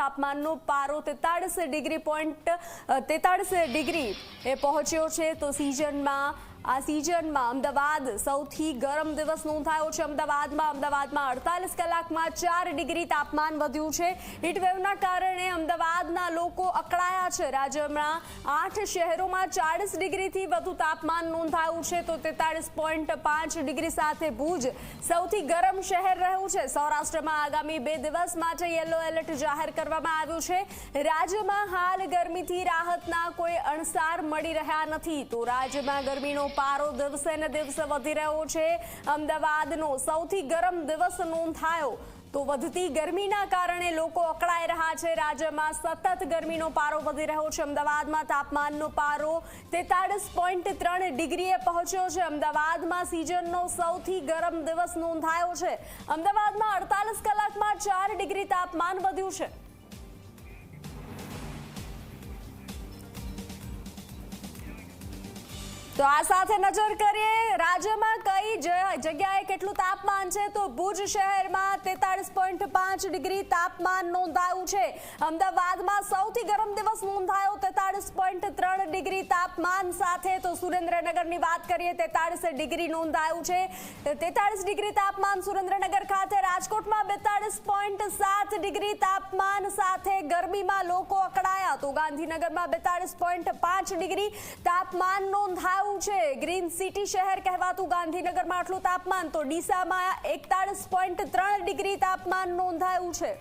તાપમાનનો પારો તેતાળીસ ડિગ્રી પોઈન્ટ તેતાળીસ ડિગ્રી એ પહોંચ્યો છે. તો સિઝનમાં આ સિઝનમાં અમદાવાદ સૌથી ગરમ દિવસ નોંધાયો છે. અમદાવાદમાં અમદાવાદમાં અડતાલીસ કલાકમાં ચાર ડિગ્રી તાપમાન વધ્યું છે. હીટવેવના કારણે અમદાવાદના લોકો અકળાયા છે. રાજ્યમાં આઠ શહેરોમાં ચાળીસ ડિગ્રીથી વધુ તાપમાન નોંધાયું છે. તો તેતાળીસ પોઈન્ટ પાંચ ડિગ્રી સાથે ભુજ સૌથી ગરમ શહેર રહ્યું છે. સૌરાષ્ટ્રમાં આગામી બે દિવસ માટે યલો એલર્ટ જાહેર કરવામાં આવ્યું છે. રાજ્યમાં હાલ ગરમીથી રાહતના કોઈ અણસાર મળી રહ્યા નથી. તો રાજ્યમાં ગરમીનો પારો દિવસે ને દિવસે વધી રહ્યો છે. અમદાવાદનો સૌથી ગરમ દિવસ નોંધાયો તો વધતી ગરમીના કારણે લોકો અકળાઈ રહ્યા છે. રાજ્યમાં સતત ગરમીનો પારો વધી રહ્યો છે. અમદાવાદમાં તાપમાનનો પારો તેતાળીસ પોઈન્ટ ત્રણ ડિગ્રીએ પહોંચ્યો છે. અમદાવાદમાં સિઝનનો સૌથી ગરમ દિવસ નોંધાયો છે. અમદાવાદમાં અડતાલીસ કલાકમાં ચાર ડિગ્રી તાપમાન વધ્યું છે. તો આ સાથે નજર કરીએ રાજ્યમાં જગ્યાએ કેટલું તાપમાન છે તો ભુજ શહેરમાં તેતાળીસ પોઈન્ટ પાંચ ડિગ્રી તાપમાન નોંધાયું છે. અમદાવાદમાં સૌથી ગરમ દિવસ નોંધાયો તેતાળીસ પોઈન્ટ ત્રણ ડિગ્રી તાપમાન સાથે. તો સુરેન્દ્રનગરની વાત કરીએ, તેતાળીસ ડિગ્રી નોંધાયું છે. તેતાળીસ ડિગ્રી તાપમાન સુરેન્દ્રનગર ખાતે, રાજકોટમાં બેતાળીસ પોઈન્ટ સાત ડિગ્રી તાપમાન સાથે ગરમીમાં લોકો અકળાયા. તો ગાંધીનગરમાં બેતાળીસ પોઈન્ટ પાંચ ડિગ્રી તાપમાન નોંધાયું છે. ગ્રીન સિટી શહેર કહેવાતું ગાંધીનગરમાં આટલું તાપમાન તો ડીસામાં એકતાળીસ પોઈન્ટ ત્રણ ડિગ્રી તાપમાન નોંધાયું છે.